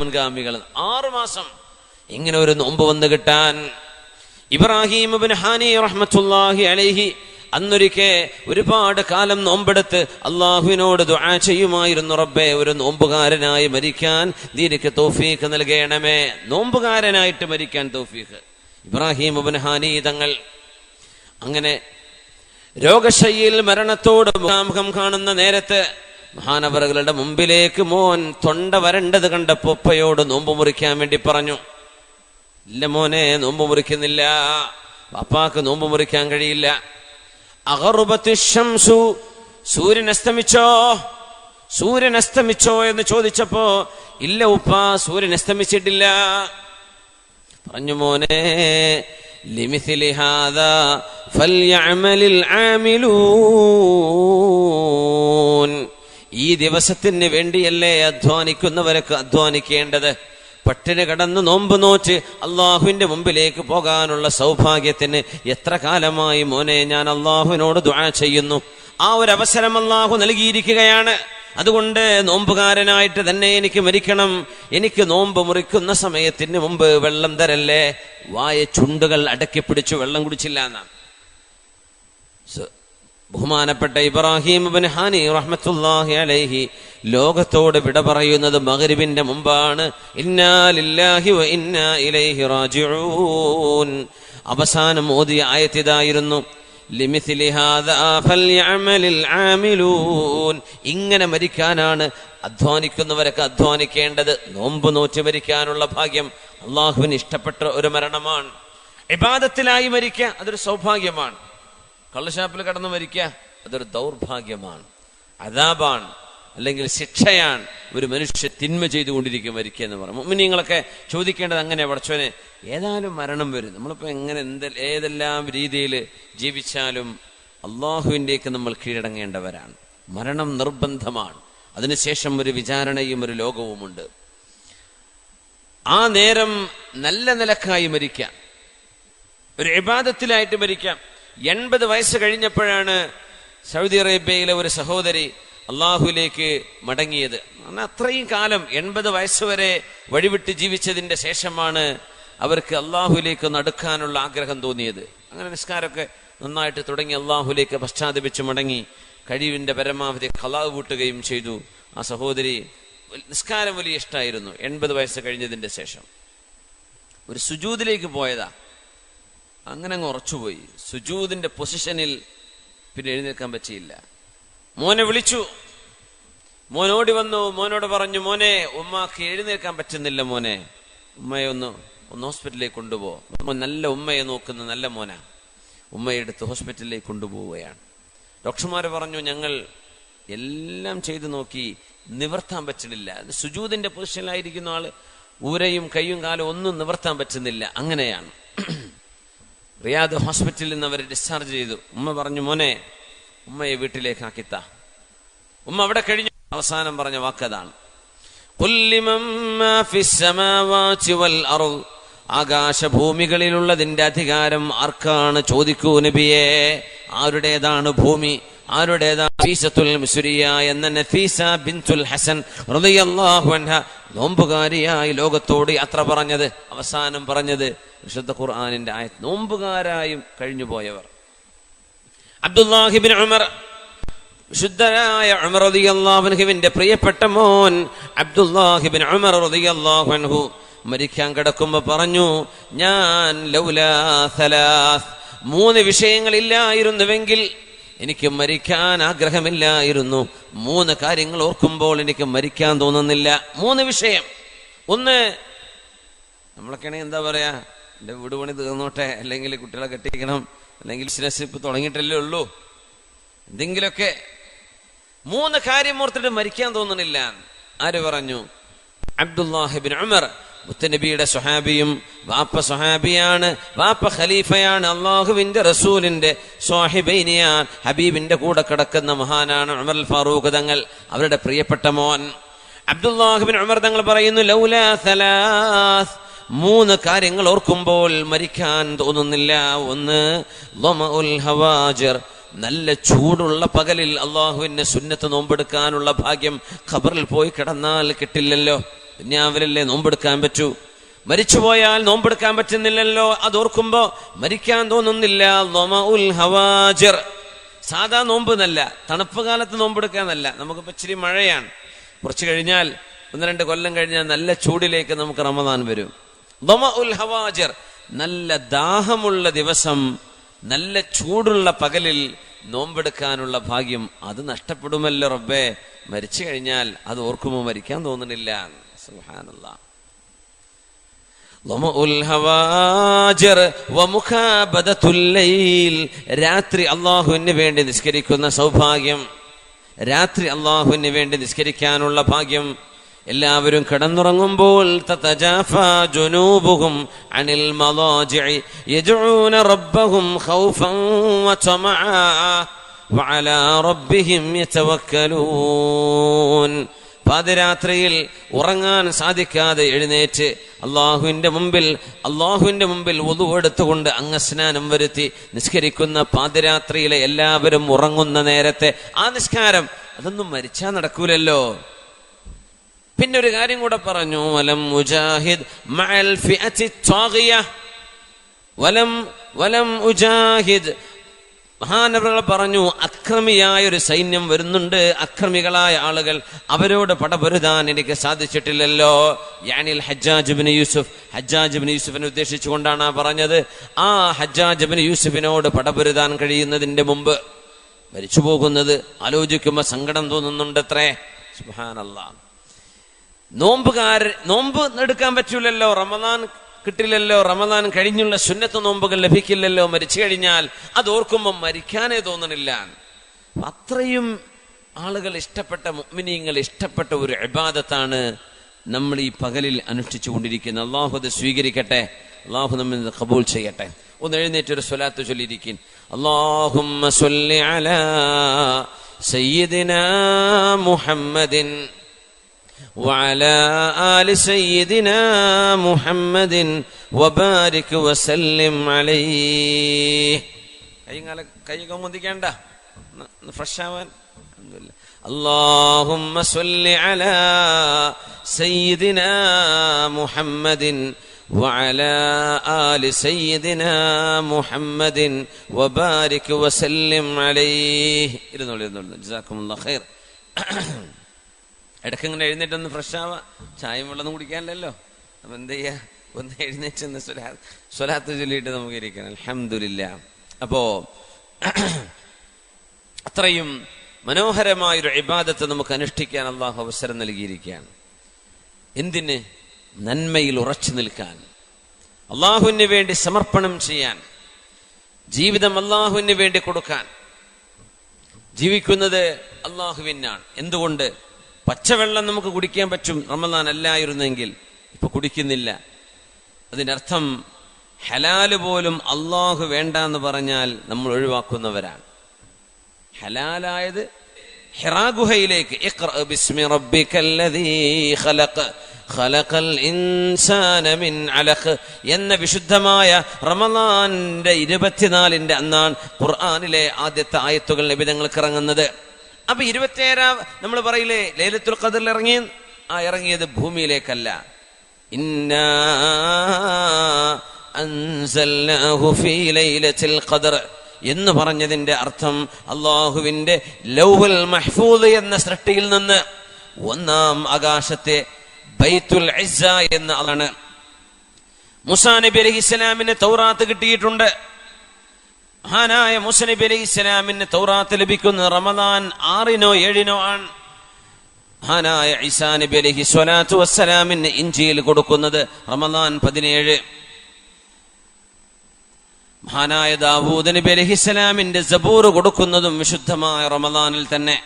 മുൻഗാമികൾ. ആറു മാസം ഇങ്ങനെ ഒരു നോമ്പ് വന്നു കിട്ടാൻ ഇബ്രാഹിം ഹാനി റഹ്മത്തുള്ളാഹി അലൈഹി അന്നൊരിക്കെ ഒരുപാട് കാലം നോമ്പെടുത്ത് അള്ളാഹുവിനോട് ദുആ ചെയ്യുമായിരുന്നു റബ്ബെ. ഒരു നോമ്പുകാരനായി മരിക്കാൻ ദീനിക്ക് തോഫീഖ് നൽകണമേ. നോമ്പുകാരനായിട്ട് മരിക്കാൻ തോഫീഖ്. ഇബ്രാഹിം ഹാനി തങ്ങൾ അങ്ങനെ രോഗശയ്യയിൽ മരണത്തോട് മുഖാമുഖം കാണുന്ന നേരത്ത് മഹാനവറുകളുടെ മുമ്പിലേക്ക് മോൻ തൊണ്ട വരണ്ടത് കണ്ടപ്പോ ഉപ്പയോട് നോമ്പ് മുറിക്കാൻ വേണ്ടി പറഞ്ഞു ഇല്ല മോനെ നോമ്പ് മുറിക്കുന്നില്ല പപ്പാക്ക് നോമ്പ് മുറിക്കാൻ കഴിയില്ല അഗറുബത്തു ശംസു സൂര്യൻ അസ്തമിച്ചോ സൂര്യൻ അസ്തമിച്ചോ എന്ന് ചോദിച്ചപ്പോ ഇല്ല ഉപ്പ സൂര്യൻ അസ്തമിച്ചിട്ടില്ല പറഞ്ഞു മോനെ لمثل هذا فليعمل العاملون ഈ ദിവസത്തിന് വേണ്ടിയല്ലേ അധ്വാനിക്കുന്നവരൊക്കെ അധ്വാനിക്കേണ്ടത്? പട്ടിണി കടന്ന് നോമ്പ് നോച്ച് അള്ളാഹുവിന്റെ മുമ്പിലേക്ക് പോകാനുള്ള സൗഭാഗ്യത്തിന് എത്ര കാലമായി മോനെ ഞാൻ അള്ളാഹുവിനോട് ദുആ ചെയ്യുന്നു? ആ ഒരു അവസരം അള്ളാഹു നൽകിയിരിക്കുകയാണ്. അതുകൊണ്ട് നോമ്പുകാരനായിട്ട് തന്നെ എനിക്ക് മരിക്കണം. എനിക്ക് നോമ്പ് മുറിക്കുന്ന സമയത്തിന് മുമ്പ് വെള്ളം തരല്ലേ? വായ ചുണ്ടുകൾ അടക്കി പിടിച്ചു വെള്ളം കുടിച്ചില്ല എന്നാണ്. ബഹുമാനപ്പെട്ട ഇബ്രാഹിം ഇബ്നു ഹാനി റഹ്മത്തുള്ളാഹി അലൈഹി ലോകത്തോട് വിട പറയുന്നത് മഗ്രിബിന്റെ മുമ്പാണ്. വ ഇലൈഹി റാജിഊൻ. അവസാനം ഓതിയ ആയത്തിതായിരുന്നു ഇങ്ങനെ മരിക്കാനാണ് അധ്വാനിക്കുന്നവരൊക്കെ അധ്വാനിക്കേണ്ടത്. നോമ്പ് നോറ്റ് മരിക്കാനുള്ള ഭാഗ്യം അള്ളാഹുവിന് ഇഷ്ടപ്പെട്ട ഒരു മരണമാണ്. ഇബാദത്തിലായി മരിക്കുക അതൊരു സൗഭാഗ്യമാണ്. കള്ളുഷാപ്പിൽ കടന്നു മരിക്കുക അതൊരു ദൗർഭാഗ്യമാണ്. അതാബാണ് അല്ലെങ്കിൽ ശിക്ഷയാണ് ഒരു മനുഷ്യ തിന്മ ചെയ്തുകൊണ്ടിരിക്കും മരിക്കുക എന്ന് പറഞ്ഞു മുമ്മിനിങ്ങളൊക്കെ ചോദിക്കേണ്ടത് അങ്ങനെ പടച്ചോനെ ഏതായാലും മരണം വരും. നമ്മളിപ്പോൾ എങ്ങനെ എന്ത് ഏതെല്ലാം രീതിയിൽ ജീവിച്ചാലും അള്ളാഹുവിന്റെയൊക്കെ നമ്മൾ കീഴടങ്ങേണ്ടവരാണ്. മരണം നിർബന്ധമാണ്. അതിനുശേഷം ഒരു വിചാരണയും ഒരു ലോകവുമുണ്ട്. ആ നേരം നല്ല നിലക്കായി മരിക്കാം. ഒരു ഇബാദത്തിലായിട്ട് മരിക്കാം. എൺപത് വയസ്സ് കഴിഞ്ഞപ്പോഴാണ് സൗദി അറേബ്യയിലെ ഒരു സഹോദരി അള്ളാഹുലേക്ക് മടങ്ങിയത്. അത്രയും കാലം എൺപത് വയസ്സ് വരെ വഴിവിട്ട് ജീവിച്ചതിന്റെ ശേഷമാണ് അവർക്ക് അള്ളാഹുലേക്ക് നടക്കാനുള്ള ആഗ്രഹം തോന്നിയത്. അങ്ങനെ നിസ്കാരമൊക്കെ നന്നായിട്ട് തുടങ്ങി അള്ളാഹുലേക്ക് പശ്ചാത്തപിച്ച് മടങ്ങി കഴിവിന്റെ പരമാവധി കലാവ് കൂട്ടുകയും ചെയ്തു. ആ സഹോദരി നിസ്കാരം വലിയ ഇഷ്ടമായിരുന്നു എൺപത് വയസ്സ് കഴിഞ്ഞതിന്റെ ശേഷം. ഒരു സുജൂതിലേക്ക് പോയതാ. അങ്ങനെ അങ്ങ് ഉറച്ചുപോയി. സുജൂദിന്റെ പൊസിഷനിൽ പിന്നെ എഴുന്നേൽക്കാൻ പറ്റിയില്ല. മോനെ വിളിച്ചു. മോനോടി വന്നു. മോനോട് പറഞ്ഞു മോനെ ഉമ്മാക്ക് എഴുന്നേൽക്കാൻ പറ്റുന്നില്ല മോനെ. ഉമ്മയെ ഒന്ന് ഒന്ന് ഹോസ്പിറ്റലിലേക്ക് കൊണ്ടുപോ. മോൻ നല്ല ഉമ്മയെ നോക്കുന്ന നല്ല മോന. ഉമ്മയെ എടുത്ത് ഹോസ്പിറ്റലിലേക്ക് കൊണ്ടുപോവുകയാണ്. ഡോക്ടർമാർ പറഞ്ഞു ഞങ്ങൾ എല്ലാം ചെയ്തു നോക്കി നിവർത്താൻ പറ്റുന്നില്ല. സുജൂതിന്റെ പൊസിഷനിലായിരിക്കുന്ന ആൾ ഊരയും കൈയും കാലും ഒന്നും നിവർത്താൻ പറ്റുന്നില്ല. അങ്ങനെയാണ്. റിയാദ് ഹോസ്പിറ്റലിൽ നിന്ന് അവരെ ഡിസ്ചാർജ് ചെയ്തു. ഉമ്മ പറഞ്ഞു മോനെ ഉമ്മയെ വീട്ടിലേക്ക് ആക്കിത്ത ഉമ്മ അവിടെ കഴിഞ്ഞു. അവസാനം പറഞ്ഞ വാക്കതാണ് "ഖുൽ ലിമൻ മാ ഫിസ് സമാവാതി വൽ ആകാശഭൂമികളിലുള്ളതിന്റെ അധികാരം ആർക്കാണ് ചോദിക്കൂ നബിയെ? ആരുടേതാണ് ഭൂമി? എന്ന നഫീസ ഹസൻ റളിയല്ലാഹു നോമ്പുകാരിയായി ലോകത്തോട് അത്ര പറഞ്ഞത് അവസാനം പറഞ്ഞത് വിശുദ്ധ ഖുർആനിന്റെ ആയ നോമ്പുകാരായും കഴിഞ്ഞു പോയവർ അബ്ദുല്ലാഹിബിൻ ഉമർ വിശുദ്ധനായ ഉമർ റളിയല്ലാഹുവിന്റെ പ്രിയപ്പെട്ട മോൻ അബ്ദുല്ലാഹിബിൻ ഉമർ റളിയല്ലാഹു അൻഹു മരിക്കാൻ കിടക്കുമ്പോ പറഞ്ഞു ഞാൻ ലൗലാ മൂന്ന് വിഷയങ്ങളില്ലായിരുന്നുവെങ്കിൽ എനിക്ക് മരിക്കാൻ ആഗ്രഹമില്ലായിരുന്നു. മൂന്ന് കാര്യങ്ങൾ ഓർക്കുമ്പോൾ എനിക്ക് മരിക്കാൻ തോന്നുന്നില്ല. മൂന്ന് വിഷയം. ഒന്ന് നമ്മളൊക്കെയാണെങ്കിൽ എന്താ പറയാ എന്റെ വീട് പണി തീർന്നോട്ടെ അല്ലെങ്കിൽ കുട്ടികളെ കെട്ടിക്കണം അല്ലെങ്കിൽ ബിസിനസ് ഇപ്പൊ തുടങ്ങിയിട്ടല്ലേ ഉള്ളൂ. എന്തെങ്കിലുമൊക്കെ. മൂന്ന് കാര്യം ഓർത്തിട്ട് മരിക്കാൻ തോന്നണില്ല ആര് പറഞ്ഞു? അബ്ദുല്ലാഹിബിൻ ഉമർ. മുത്തനബിയുടെ സ്വഹാബിയും വാപ്പ സ്വഹാബിയാണ് വാപ്പ ഖലീഫയാണ് അള്ളാഹുവിന്റെ റസൂലിന്റെ സ്വാഹിബൈനിയാൻ ഹബീബിന്റെ കൂടെ കിടക്കുന്ന മഹാനാണ് ഉമർ ഫാറൂഖ് തങ്ങൾ അവരുടെ പ്രിയപ്പെട്ട മോൻ. അബ്ദുല്ലാഹുബിൻ ഉമർ തങ്ങൾ പറയുന്നു ലൗലാ സലാസ് മൂന്ന് കാര്യങ്ങൾ ഓർക്കുമ്പോൾ മരിക്കാൻ തോന്നുന്നില്ല. ഒന്ന് ഹവാജിർ നല്ല ചൂടുള്ള പകലിൽ അള്ളാഹുവിന്റെ സുന്നത്ത് നോമ്പെടുക്കാനുള്ള ഭാഗ്യം ഖബറിൽ പോയി കിടന്നാൽ കിട്ടില്ലല്ലോ. ദുനിയാവിലല്ലേ നോമ്പെടുക്കാൻ പറ്റൂ? മരിച്ചുപോയാൽ നോമ്പെടുക്കാൻ പറ്റുന്നില്ലല്ലോ. അത് ഓർക്കുമ്പോ മരിക്കാൻ തോന്നുന്നില്ല. സാധാ നോമ്പ് എന്നല്ല തണുപ്പ് കാലത്ത് നോമ്പെടുക്കാന്നല്ല. നമുക്കിപ്പോ ഇച്ചിരി മഴയാണ്. കുറച്ച് കഴിഞ്ഞാൽ ഒന്ന് രണ്ട് കൊല്ലം കഴിഞ്ഞാൽ നല്ല ചൂടിലേക്ക് നമുക്ക് റമദാൻ വരും. നല്ല ദാഹമുള്ള ദിവസം നല്ല ചൂടുള്ള പകലിൽ നോമ്പെടുക്കാനുള്ള ഭാഗ്യം അത് നഷ്ടപ്പെടുമല്ലോ റബ്ബേ. മരിച്ചു കഴിഞ്ഞാൽ അത് ഓർക്കുമ്പോൾ മരിക്കാൻ തോന്നുന്നില്ല. രാത്രി അള്ളാഹുവിന് വേണ്ടി നിസ്കരിക്കുന്ന സൗഭാഗ്യം. രാത്രി അള്ളാഹുവിന് വേണ്ടി നിസ്കരിക്കാനുള്ള ഭാഗ്യം. എല്ലാവരും കിടന്നുറങ്ങുമ്പോൾ അനിൽ റബ്ബഹും ഖൗഫൻ പാതിരാത്രിയിൽ ഉറങ്ങാൻ സാധിക്കാതെ എഴുന്നേറ്റ് അള്ളാഹുവിന്റെ മുമ്പിൽ അള്ളാഹുവിന്റെ മുമ്പിൽ ഒതുവെടുത്തുകൊണ്ട് അംഗസ്നാനം വരുത്തി നിസ്കരിക്കുന്ന പാതിരാത്രിയിലെ എല്ലാവരും ഉറങ്ങുന്ന നേരത്തെ ആ നിസ്കാരം അതൊന്നും മരിച്ചാൽ നടക്കൂലല്ലോ. പിന്നെ ഒരു കാര്യം കൂടെ പറഞ്ഞു. വലം മുജാഹിദ് വലം വലം ഉജാഹിദ് മഹാനവറുകൾ പറഞ്ഞു അക്രമിയായ ഒരു സൈന്യം വരുന്നുണ്ട്. അക്രമികളായ ആളുകൾ അവരോട് പടപൊരുതാൻ എനിക്ക് സാധിച്ചിട്ടില്ലല്ലോ. യാനിൽ ഹജ്ജാജുബിന് യൂസുഫ്. ഹജ്ജാജുബിന് യൂസുഫിനെ ഉദ്ദേശിച്ചുകൊണ്ടാണ് പറഞ്ഞത്. ആ ഹജ്ജാജുബിന് യൂസുഫിനോട് പടപൊരുതാൻ കഴിയുന്നതിന്റെ മുമ്പ് മരിച്ചു പോകുന്നത് ആലോചിക്കുമ്പോൾ സങ്കടം തോന്നുന്നുണ്ടത്രേ. സുഹാനല്ല നോമ്പുകാർ നോമ്പ് എടുക്കാൻ പറ്റൂലല്ലോ. റമദാൻ കിട്ടില്ലല്ലോ റമദാൻ കഴിഞ്ഞുള്ള സുന്നത്ത് നോമ്പുകൾ ലഭിക്കില്ലല്ലോ മരിച്ചു കഴിഞ്ഞാൽ അത് ഓർക്കുമ്പോൾ മരിക്കാനേ തോന്നണില്ല. അത്രയും ആളുകൾ ഇഷ്ടപ്പെട്ട മുഅ്മിനീങ്ങൾ ഇഷ്ടപ്പെട്ട ഒരു ഇബാദത്താണ് നമ്മൾ ഈ പകലിൽ അനുഷ്ഠിച്ചു കൊണ്ടിരിക്കുന്നത്. അള്ളാഹു അത് സ്വീകരിക്കട്ടെ. അള്ളാഹു നമ്മിൽ കബൂൾ ചെയ്യട്ടെ. ഒന്ന് എഴുന്നേറ്റ് ഒരു സ്വലാത്ത് ചൊല്ലിയിരിക്കും അള്ളാഹുമ്മ സയ്യിദിനാ മുഹമ്മദിൻ وعلى آل سيدنا محمد وبارك وسلم عليه കൈകാല കൈയൊക്കെ മുന്തിക്കേണ്ട ഫ്രഷ് ആവാൻ اللهم صل على سيدنا محمد وعلى آل سيدنا محمد وبارك وسلم عليه ഇരുന്നോളൂ ഇരുന്നോളൂ جزاكم الله خير ഇടയ്ക്ക് ഇങ്ങനെ എഴുന്നേറ്റൊന്ന് ഫ്രഷ് ആവാ ചായയും വെള്ളം കുടിക്കാനല്ലോ അപ്പൊ എന്ത് ചെയ്യാ? ഒന്ന് എഴുന്നേറ്റ് സ്വലാ സ്വലാത്ത് ചൊല്ലിയിട്ട് നമുക്ക് ഇരിക്കണം. അലഹമില്ല അപ്പോ അത്രയും മനോഹരമായൊരു ഇബാദത്ത് നമുക്ക് അനുഷ്ഠിക്കാൻ അള്ളാഹു അവസരം നൽകിയിരിക്കുകയാണ്. എന്തിന്? നന്മയിൽ ഉറച്ചു നിൽക്കാൻ. അള്ളാഹുവിന് വേണ്ടി സമർപ്പണം ചെയ്യാൻ. ജീവിതം അള്ളാഹുവിന് വേണ്ടി കൊടുക്കാൻ. ജീവിക്കുന്നത് അള്ളാഹുവിനാണ്. എന്തുകൊണ്ട്? പച്ചവെള്ളം നമുക്ക് കുടിക്കാൻ പറ്റും. റമദാൻ അല്ലായിരുന്നെങ്കിൽ ഇപ്പൊ കുടിക്കുന്നില്ല. അതിനർത്ഥം ഹലാൽ പോലും അള്ളാഹു വേണ്ട എന്ന് പറഞ്ഞാൽ നമ്മൾ ഒഴിവാക്കുന്നവരാണ്. ഹലാലായത് ഹിറാ ഗുഹയിലേക്ക്. എന്ന വിശുദ്ധമായ റമദാന്റെ ഇരുപത്തിനാലിന്റെ അന്നാണ് ഖുർആാനിലെ ആദ്യത്തെ ആയത്തുകൾ നിബിധങ്ങൾക്ക് ഇറങ്ങുന്നത്. അപ്പൊ ഇരുപത്തിയേഴാം നമ്മൾ പറയില്ലേ ലൈലത്തുൽ ഖദറിൽ ഇറങ്ങി? ആ ഇറങ്ങിയത് ഭൂമിയിലേക്കല്ല. എന്ന് പറഞ്ഞതിന്റെ അർത്ഥം അള്ളാഹുവിന്റെ ലൗഹുൽ മഹ്ഫൂദ് എന്ന സൃഷ്ടിയിൽ നിന്ന് ഒന്നാം ആകാശത്തെ ബൈത്തുൽ എന്ന അതാണ്. മുസാ നബി അലൈഹി ഇസ്ലാമിന് തൗറാത്ത് കിട്ടിയിട്ടുണ്ട്. മഹാനായ മുസ്ലിബി അലി ഇസ്ലാമിന് തൗറാത്ത് ലഭിക്കുന്ന റമദാൻ ആറിനോ ഏഴിനോ ആണ് മഹാനായ ഈസാ നബി അലൈഹി സ്വലാത്തു വസ്സലാമിന് ഇഞ്ചിയിൽ കൊടുക്കുന്നത് റമദാൻ പതിനേഴ്. മഹാനായ ദാവൂദ് നബി അലഹിസ്സലാമിന്റെ ജബൂർ കൊടുക്കുന്നതും വിശുദ്ധമായ റമദാനിൽ തന്നെ.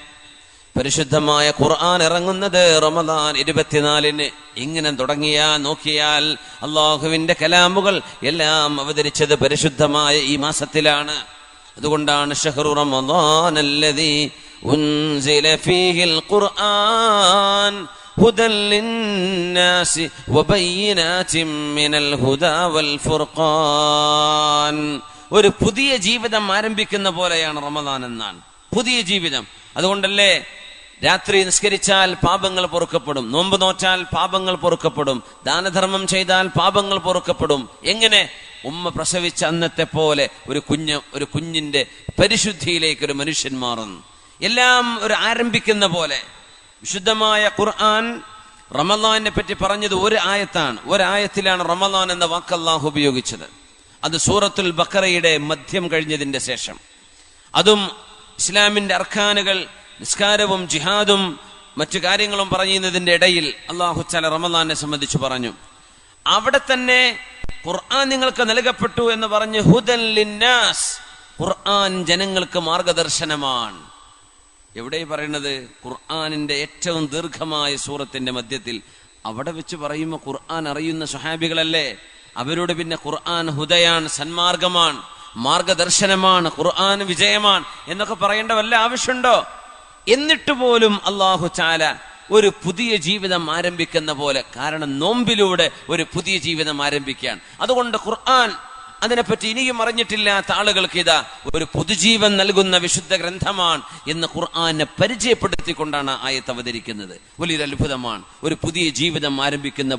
പരിശുദ്ധമായ ഖുർആൻ ഇറങ്ങുന്നത് റമദാൻ ഇരുപത്തിനാലിന് ഇങ്ങനെ തുടങ്ങിയാൽ നോക്കിയാൽ അള്ളാഹുവിന്റെ കലാമുകൾ എല്ലാം അവതരിച്ചത് പരിശുദ്ധമായ ഈ മാസത്തിലാണ് അതുകൊണ്ടാണ് ഷഹറു റമദാൻ അല്ലദീ ഉൻസില ഫീഹിൽ ഖുർആൻ هدى للناس وبينات من الهدى والفرقان ഒരു പുതിയ ജീവിതം ആരംഭിക്കുന്ന പോലെയാണ് റമദാൻ എന്നാണ് പുതിയ ജീവിതം അതുകൊണ്ടല്ലേ രാത്രി നിസ്കരിച്ചാൽ പാപങ്ങൾ പൊറുക്കപ്പെടും. നോമ്പ് നോറ്റാൽ പാപങ്ങൾ പൊറുക്കപ്പെടും. ദാനധർമ്മം ചെയ്താൽ പാപങ്ങൾ പൊറുക്കപ്പെടും. എങ്ങനെ? ഉമ്മ പ്രസവിച്ച അന്നത്തെ പോലെ ഒരു കുഞ്ഞ് ഒരു കുഞ്ഞിന്റെ പരിശുദ്ധിയിലേക്ക് ഒരു മനുഷ്യൻ മാറുന്നു എല്ലാം ഒരു ആരംഭിക്കുന്ന പോലെ. വിശുദ്ധമായ ഖുർആൻ റമദാനെ പറ്റി പറഞ്ഞത് ഒരു ആയത്താണ്. ഒരായത്തിലാണ് റമദാൻ എന്ന വാക്ക് അള്ളാഹു ഉപയോഗിച്ചത്. അത് സൂറത്തുൽ ബക്കറയുടെ മധ്യം കഴിഞ്ഞതിന്റെ ശേഷം. അതും ഇസ്ലാമിന്റെ അർഖാനുകൾ നിസ്കാരവും ജിഹാദും മറ്റു കാര്യങ്ങളും പറയുന്നതിന്റെ ഇടയിൽ അള്ളാഹു ചല റമദാനെ സംബന്ധിച്ച് പറഞ്ഞു. അവിടെ തന്നെ ഖുർആൻ നിങ്ങൾക്ക് നൽകപ്പെട്ടു എന്ന് പറഞ്ഞ് ഹുദൻ ലിന്നാസ് ഖുർആൻ ജനങ്ങൾക്ക് മാർഗദർശനമാണ്. എവിടെ പറയുന്നത്? ഖുർആാനിന്റെ ഏറ്റവും ദീർഘമായ സൂറത്തിന്റെ മധ്യത്തിൽ. അവിടെ വെച്ച് പറയുമ്പോൾ ഖുർആൻ അറിയുന്ന സുഹാബികളല്ലേ അവരോട് പിന്നെ ഖുർആൻ ഹുദയാണ് സന്മാർഗമാണ് മാർഗദർശനമാണ് ഖുർആൻ വിജയമാണ് എന്നൊക്കെ പറയേണ്ട വല്ല ആവശ്യമുണ്ടോ? എന്നിട്ട് പോലും അള്ളാഹു ചാല ഒരു പുതിയ ജീവിതം ആരംഭിക്കുന്ന പോലെ കാരണം നോമ്പിലൂടെ ഒരു പുതിയ ജീവിതം ആരംഭിക്കുകയാണ്. അതുകൊണ്ട് ഖുർആൻ അതിനെപ്പറ്റി ഇനിയും അറിഞ്ഞിട്ടില്ലാത്ത ആളുകൾക്ക് ഇതാ ഒരു പുതുജീവൻ നൽകുന്ന വിശുദ്ധ ഗ്രന്ഥമാണ് എന്ന് ഖുർആാനെ പരിചയപ്പെടുത്തിക്കൊണ്ടാണ് ആയത്ത് അവതരിക്കുന്നത്. വലിയൊരു അത്ഭുതമാണ് ഒരു പുതിയ ജീവിതം ആരംഭിക്കുന്ന